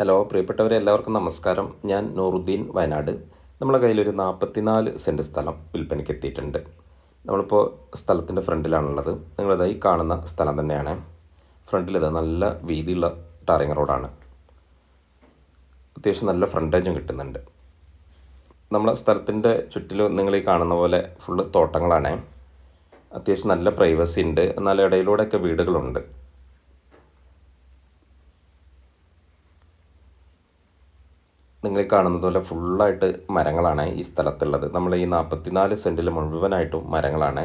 Hello പ്രിയപ്പെട്ടവരെ എല്ലാവർക്കും നമസ്കാരം. ഞാൻ നൂറുദ്ദീൻ വയനാട്. നമ്മളെ കയ്യിലൊരു നാൽപ്പത്തിനാല് സെന്റ് സ്ഥലം വിൽപ്പനയ്ക്ക് എത്തിയിട്ടുണ്ട്. നമ്മളിപ്പോൾ സ്ഥലത്തിന്റെ ഫ്രണ്ടിലാണുള്ളത്. നിങ്ങളിതായി കാണുന്ന സ്ഥലം തന്നെയാണ്. ഫ്രണ്ടിലിത് നല്ല വീതിയുള്ള ടാറിങ് റോഡാണ്. അത്യാവശ്യം നല്ല ഫ്രണ്ടേജും കിട്ടുന്നുണ്ട്. നമ്മളെ സ്ഥലത്തിന്റെ ചുറ്റിലും നിങ്ങൾ ഈ കാണുന്ന പോലെ ഫുള്ള് തോട്ടങ്ങളാണ്. അത്യാവശ്യം നല്ല പ്രൈവസി ഉണ്ട്. എന്നാൽ ഇടയിലൂടെയൊക്കെ വീടുകളുണ്ട്. നിങ്ങൾ കാണുന്നത് പോലെ ഫുള്ളായിട്ട് മരങ്ങളാണ് ഈ സ്ഥലത്തുള്ളത്. നമ്മൾ ഈ നാൽപ്പത്തിനാല് സെന്റിൽ മുഴുവനായിട്ടും മരങ്ങളാണ്.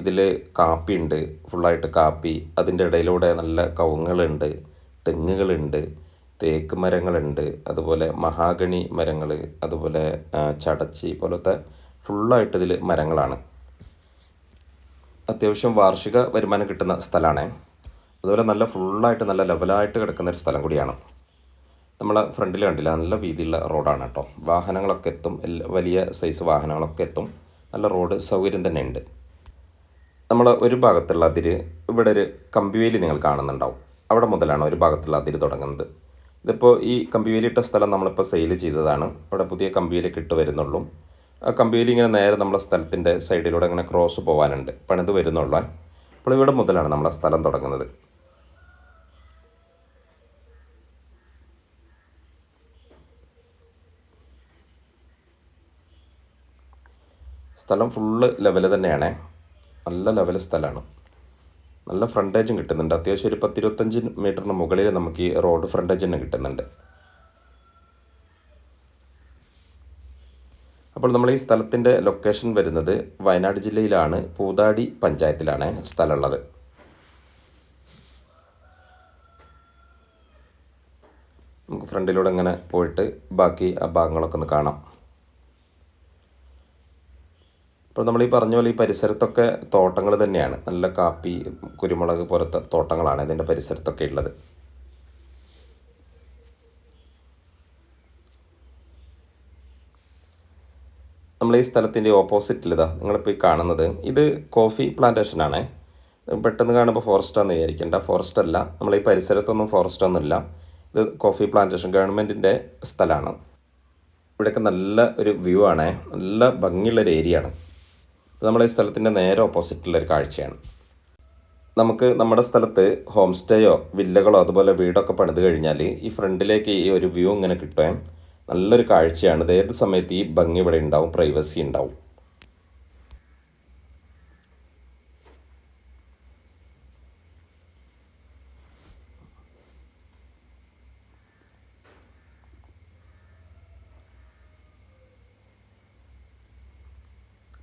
ഇതിൽ കാപ്പി ഉണ്ട് ഫുള്ളായിട്ട് കാപ്പി. അതിന്റെ ഇടയിലൂടെ നല്ല കവുങ്ങുകളുണ്ട് തെങ്ങുകളുണ്ട് തേക്ക് മരങ്ങളുണ്ട് അതുപോലെ മഹാഗണി മരങ്ങൾ അതുപോലെ ചടച്ചി പോലത്തെ ഫുള്ളായിട്ട് ഇതിൽ മരങ്ങളാണ്. അത്യാവശ്യം വാർഷിക വരുമാനം കിട്ടുന്ന സ്ഥലമാണ് അതുപോലെ നല്ല ഫുള്ളായിട്ട് നല്ല ലെവലായിട്ട് കിടക്കുന്ന ഒരു സ്ഥലം കൂടിയാണ്. നമ്മളെ ഫ്രണ്ടിൽ കണ്ടില്ല? നല്ല വീതിയുള്ള റോഡാണ് കേട്ടോ. വാഹനങ്ങളൊക്കെ എത്തും. വലിയ സൈസ് വാഹനങ്ങളൊക്കെ എത്തും. നല്ല റോഡ് സൗകര്യം തന്നെ ഉണ്ട്. നമ്മൾ ഒരു ഭാഗത്തുള്ള അതിര് ഇവിടെ ഒരു കമ്പിവേലി നിങ്ങൾ കാണുന്നുണ്ടാവും. അവിടെ മുതലാണ് ഒരു ഭാഗത്തുള്ള അതിര് തുടങ്ങുന്നത്. ഇതിപ്പോൾ ഈ കമ്പിവേലി ഇട്ട സ്ഥലം നമ്മളിപ്പോൾ സെയിൽ ചെയ്തതാണ്. അവിടെ പുതിയ കമ്പിവേലി ഇട്ട് വരുന്നുള്ളൂ. ആ കമ്പിവേലി ഇങ്ങനെ നേരെ നമ്മളെ സ്ഥലത്തിന്റെ സൈഡിലൂടെ ഇങ്ങനെ ക്രോസ് പോകാനുണ്ട് പണിത് വരുന്നുള്ളൂ. അപ്പോൾ ഇവിടെ മുതലാണ് നമ്മളെ സ്ഥലം തുടങ്ങുന്നത്. സ്ഥലം ഫുള്ള് ലെവൽ തന്നെയാണ്. നല്ല ലെവൽ സ്ഥലമാണ്. നല്ല ഫ്രണ്ടേജും കിട്ടുന്നുണ്ട്. അത്യാവശ്യം ഒരു പത്തിരുപത്തഞ്ച് മീറ്ററിന് മുകളിൽ നമുക്ക് ഈ റോഡ് ഫ്രണ്ടേജ് തന്നെ കിട്ടുന്നുണ്ട്. അപ്പോൾ നമ്മൾ ഈ സ്ഥലത്തിന്റെ ലൊക്കേഷൻ വരുന്നത് വയനാട് ജില്ലയിലാണ്. പൂതാടി പഞ്ചായത്തിലാണ് സ്ഥലമുള്ളത്. നമുക്ക് ഫ്രണ്ടിലൂടെ ഇങ്ങനെ പോയിട്ട് ബാക്കി ആ ഭാഗങ്ങളൊക്കെ ഒന്ന് കാണാം. ഇപ്പോൾ നമ്മൾ ഈ പറഞ്ഞ പോലെ ഈ പരിസരത്തൊക്കെ തോട്ടങ്ങൾ തന്നെയാണ്. നല്ല കാപ്പി കുരുമുളക് പോലത്തെ തോട്ടങ്ങളാണ് ഇതിന്റെ പരിസരത്തൊക്കെ ഉള്ളത് നമ്മൾ ഈ സ്ഥലത്തിന്റെ ഓപ്പോസിറ്റിൽ ഇതാ നിങ്ങളിപ്പോൾ ഈ കാണുന്നത് ഇത് കോഫി പ്ലാന്റേഷൻ ആണ് പെട്ടെന്ന് കാണുമ്പോൾ ഫോറസ്റ്റ് ആണെന്ന് വിചാരിക്കേണ്ട. ഫോറസ്റ്റ് അല്ല നമ്മൾ ഈ പരിസരത്തൊന്നും ഫോറസ്റ്റ് ഒന്നുമില്ല ഇത് കോഫി പ്ലാന്റേഷൻ ഗവൺമെന്റിന്റെ സ്ഥലമാണ് ഇവിടെയൊക്കെ നല്ല ഒരു വ്യൂ ആണ്. നല്ല ഭംഗിയുള്ളൊരു ഏരിയ ആണ് നമ്മളെ ഈ സ്ഥലത്തിന്റെ നേരെ ഓപ്പോസിറ്റുള്ള ഒരു കാഴ്ചയാണ്. നമുക്ക് നമ്മുടെ സ്ഥലത്ത് ഹോം സ്റ്റേയോ വില്ലകളോ അതുപോലെ വീടൊക്കെ പണിത് കഴിഞ്ഞാൽ ഈ ഫ്രണ്ടിലേക്ക് ഈ ഒരു വ്യൂ ഇങ്ങനെ കിട്ടുകയും നല്ലൊരു കാഴ്ചയാണ്. ഏത് സമയത്ത് ഈ ഭംഗി ഇവിടെ ഉണ്ടാവും പ്രൈവസി ഉണ്ടാവും?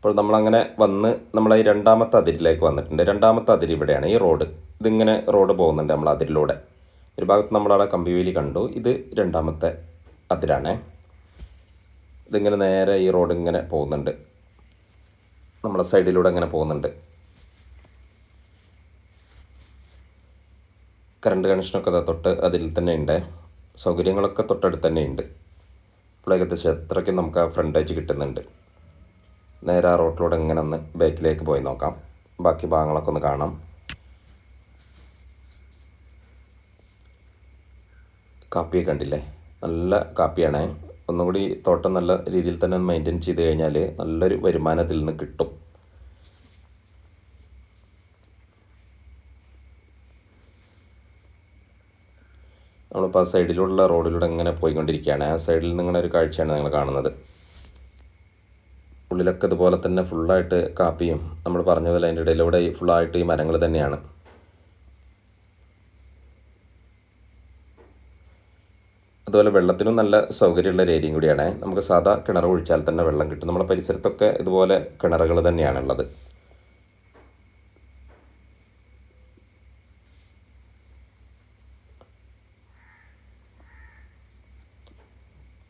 അപ്പോൾ നമ്മളങ്ങനെ വന്ന് നമ്മൾ ഈ രണ്ടാമത്തെ അതിരിലേക്ക് വന്നിട്ടുണ്ട്. രണ്ടാമത്തെ അതിരി ഇവിടെയാണ്. ഈ റോഡ് ഇതിങ്ങനെ റോഡ് പോകുന്നുണ്ട് നമ്മൾ അതിരിലൂടെ. ഒരു ഭാഗത്ത് നമ്മളവിടെ കമ്പിവേലി കണ്ടു. ഇത് രണ്ടാമത്തെ അതിരാണ്. ഇതിങ്ങനെ നേരെ ഈ റോഡ് ഇങ്ങനെ പോകുന്നുണ്ട്. നമ്മളെ സൈഡിലൂടെ ഇങ്ങനെ പോകുന്നുണ്ട്. കറണ്ട് കണക്ഷനൊക്കെ തൊട്ട് അതിൽ തന്നെ ഉണ്ട് സൗകര്യങ്ങളൊക്കെ തൊട്ടടുത്ത് തന്നെ ഉണ്ട് അപ്പോൾ ഏകദേശം എത്രയ്ക്കും നമുക്ക് ആ ഫ്രണ്ടേജ് കിട്ടുന്നുണ്ട്. നേരെ ആ റോട്ടിലൂടെ ഇങ്ങനെ ഒന്ന് ബാക്കിലേക്ക് പോയി നോക്കാം. ബാക്കി ഭാഗങ്ങളൊക്കെ ഒന്ന് കാണാം. കാപ്പിയെ കണ്ടില്ലേ? നല്ല കാപ്പിയാണ്. ഒന്നുകൂടി തോട്ടം നല്ല രീതിയിൽ തന്നെ മെയിന്റെയിൻ ചെയ്ത് കഴിഞ്ഞാൽ നല്ലൊരു വരുമാനത്തിൽ നിന്ന് കിട്ടും. നമ്മളിപ്പോൾ ആ സൈഡിലുള്ള റോഡിലൂടെ ഇങ്ങനെ പോയിക്കൊണ്ടിരിക്കുകയാണ്. ആ സൈഡിൽ നിങ്ങളുടെ ഒരു കാഴ്ചയാണ് നിങ്ങൾ കാണുന്നത്. ഉള്ളിലൊക്കെ ഇതുപോലെ തന്നെ ഫുള്ളായിട്ട് കാപ്പിയും നമ്മൾ പറഞ്ഞ പോലെ അതിന്റെ ഇടയിലൂടെ ഈ ഫുള്ളായിട്ട് ഈ മരങ്ങൾ തന്നെയാണ്. അതുപോലെ വെള്ളത്തിനും നല്ല സൗകര്യമുള്ള ഒരു ഏരിയയും കൂടിയാണ്. നമുക്ക് സാധാ കിണർ ഒഴിച്ചാൽ തന്നെ വെള്ളം കിട്ടും. നമ്മുടെ പരിസരത്തൊക്കെ ഇതുപോലെ കിണറുകൾ തന്നെയാണുള്ളത്.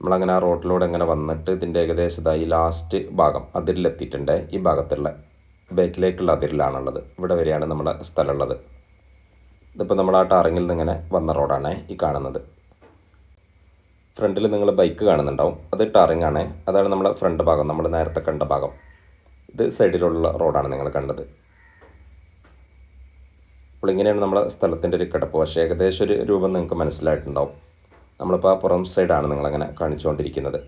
നമ്മളങ്ങനെ ആ റോഡിലൂടെ അങ്ങനെ വന്നിട്ട് ഇതിന്റെ ഏകദേശം ഈ ലാസ്റ്റ് ഭാഗം അതിരിലെത്തിയിട്ടുണ്ട്. ഈ ഭാഗത്തുള്ള ബാക്കിലേക്കുള്ള അതിരിലാണുള്ളത്. ഇവിടെ വരെയാണ് നമ്മുടെ സ്ഥലമുള്ളത്. ഇതിപ്പോൾ നമ്മൾ ആ ടാറിങ്ങിൽ നിന്ന് ഇങ്ങനെ വന്ന റോഡാണ് ഈ കാണുന്നത്. ഫ്രണ്ടിൽ നിങ്ങൾ ബൈക്ക് കാണുന്നുണ്ടാവും. അത് ടാറിങ് ആണ് അതാണ് നമ്മുടെ ഫ്രണ്ട് ഭാഗം നമ്മൾ നേരത്തെ കണ്ട ഭാഗം. ഇത് സൈഡിലുള്ള റോഡാണ് നിങ്ങൾ കണ്ടത്. അപ്പോൾ ഇങ്ങനെയാണ് നമ്മുടെ സ്ഥലത്തിന്റെ ഒരു കിടപ്പ്. പക്ഷേ ഏകദേശം ഒരു രൂപം നിങ്ങൾക്ക് മനസ്സിലായിട്ടുണ്ടാവും. നമ്മളിപ്പോൾ ആ പുറം സൈഡാണ് നിങ്ങളങ്ങനെ കാണിച്ചുകൊണ്ടിരിക്കുന്നത്.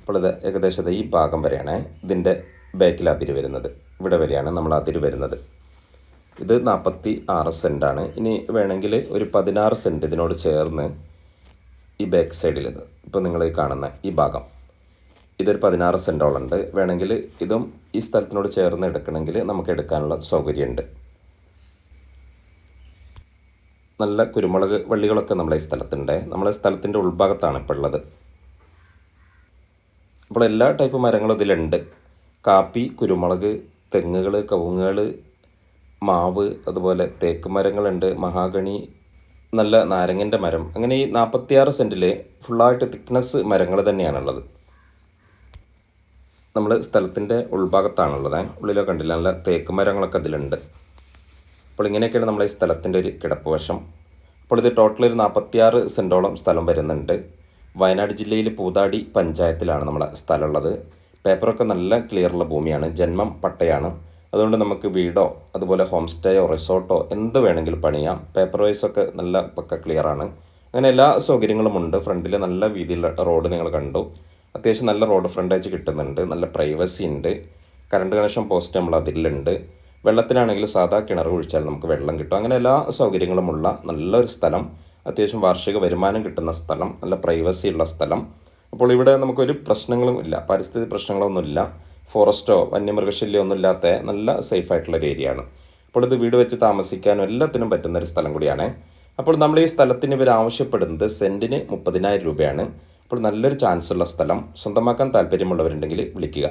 അപ്പോൾ ഇത് ഏകദേശം ഈ ഭാഗം വരെയാണ് ഇതിന്റെ ബാക്കിൽ അതിര് വരുന്നത്. ഇവിടെ വരെയാണ് നമ്മൾ അതിര് വരുന്നത്. ഇത് നാൽപ്പത്തി ആറ് സെന്റാണ് ഇനി വേണമെങ്കിൽ ഒരു പതിനാറ് സെന്റ് ഇതിനോട് ചേർന്ന് ഈ ബാക്ക് സൈഡിൽ ഇത്. ഇപ്പോൾ നിങ്ങൾ കാണുന്ന ഈ ഭാഗം. ഇതൊരു പതിനാറ് സെന്റോളം ഉണ്ട്. വേണമെങ്കിൽ ഇതും ഈ സ്ഥലത്തിനോട് ചേർന്ന് എടുക്കണമെങ്കിൽ നമുക്ക് എടുക്കാനുള്ള സൗകര്യമുണ്ട്. നല്ല കുരുമുളക് വള്ളികളൊക്കെ നമ്മളെ ഈ സ്ഥലത്തുണ്ട്. നമ്മളെ സ്ഥലത്തിന്റെ ഉൾഭാഗത്താണ് ഇപ്പോൾ ഉള്ളത്. അപ്പോൾ എല്ലാ ടൈപ്പ് മരങ്ങളും ഇതിലുണ്ട്. കാപ്പി കുരുമുളക് തെങ്ങുകൾ കവുങ്ങുകൾ മാവ് അതുപോലെ തേക്ക് മരങ്ങളുണ്ട് മഹാഗണി നല്ല നാരങ്ങന്റെ മരം. അങ്ങനെ ഈ നാൽപ്പത്തിയാറ് സെന്റിൽ ഫുള്ളായിട്ട് തിക്നെസ് മരങ്ങൾ തന്നെയാണുള്ളത്. നമ്മൾ സ്ഥലത്തിന്റെ ഉൾഭാഗത്താണുള്ളത്. ഉള്ളിലൊക്കെ കണ്ടില്ല നല്ല തേക്ക് മരങ്ങളൊക്കെ അതിലുണ്ട് അപ്പോൾ ഇങ്ങനെയൊക്കെയാണ് നമ്മളെ ഈ സ്ഥലത്തിന്റെ ഒരു കിടപ്പ് വശം. അപ്പോൾ ഇത് ടോട്ടൽ ഒരു നാൽപ്പത്തിയാറ് സെന്റോളം സ്ഥലം വരുന്നുണ്ട്. വയനാട് ജില്ലയിൽ പൂതാടി പഞ്ചായത്തിലാണ് നമ്മളെ സ്ഥലമുള്ളത്. പേപ്പറൊക്കെ നല്ല ക്ലിയറുള്ള ഭൂമിയാണ്. ജന്മം പട്ടയാണ്. അതുകൊണ്ട് നമുക്ക് വീടോ അതുപോലെ ഹോം സ്റ്റേയോ റിസോർട്ടോ എന്ത് വേണമെങ്കിലും പണിയാം. പേപ്പർ വൈസൊക്കെ നല്ല പക്ക ക്ലിയറാണ് അങ്ങനെ എല്ലാ സൗകര്യങ്ങളും ഉണ്ട്. ഫ്രണ്ടിൽ നല്ല വീതിയുള്ള റോഡ് നിങ്ങൾ കണ്ടു. അത്യാവശ്യം നല്ല റോഡ് ഫ്രണ്ടേജ് കിട്ടുന്നുണ്ട്. നല്ല പ്രൈവസി ഉണ്ട്. കറണ്ട് കണക്ഷൻ പോസ്റ്റ് നമ്മൾ അതിലുണ്ട് വെള്ളത്തിനാണെങ്കിൽ സാധാ കിണർ കുഴിച്ചാൽ നമുക്ക് വെള്ളം കിട്ടും. അങ്ങനെ എല്ലാ സൗകര്യങ്ങളുമുള്ള നല്ലൊരു സ്ഥലം അത്യാവശ്യം വാർഷിക വരുമാനം കിട്ടുന്ന സ്ഥലം നല്ല പ്രൈവസി ഉള്ള സ്ഥലം. അപ്പോൾ ഇവിടെ നമുക്കൊരു പ്രശ്നങ്ങളും ഇല്ല പരിസ്ഥിതി പ്രശ്നങ്ങളൊന്നുമില്ല. ഫോറസ്റ്റോ വന്യമൃഗശല്യോ ഒന്നും ഇല്ലാത്ത നല്ല സേഫ് ആയിട്ടുള്ള ഒരു ഏരിയ ആണ്. അപ്പോൾ ഇത് വീട് വെച്ച് താമസിക്കാനും എല്ലാത്തിനും പറ്റുന്ന ഒരു സ്ഥലം കൂടിയാണ്. അപ്പോൾ നമ്മൾ ഈ സ്ഥലത്തിന് ഇവർ ആവശ്യപ്പെടുന്നത് സെന്റിന് മുപ്പതിനായിരം രൂപയാണ്. അപ്പോൾ നല്ലൊരു ചാൻസ് ഉള്ള സ്ഥലം. സ്വന്തമാക്കാൻ താല്പര്യമുള്ളവരുണ്ടെങ്കിൽ വിളിക്കുക.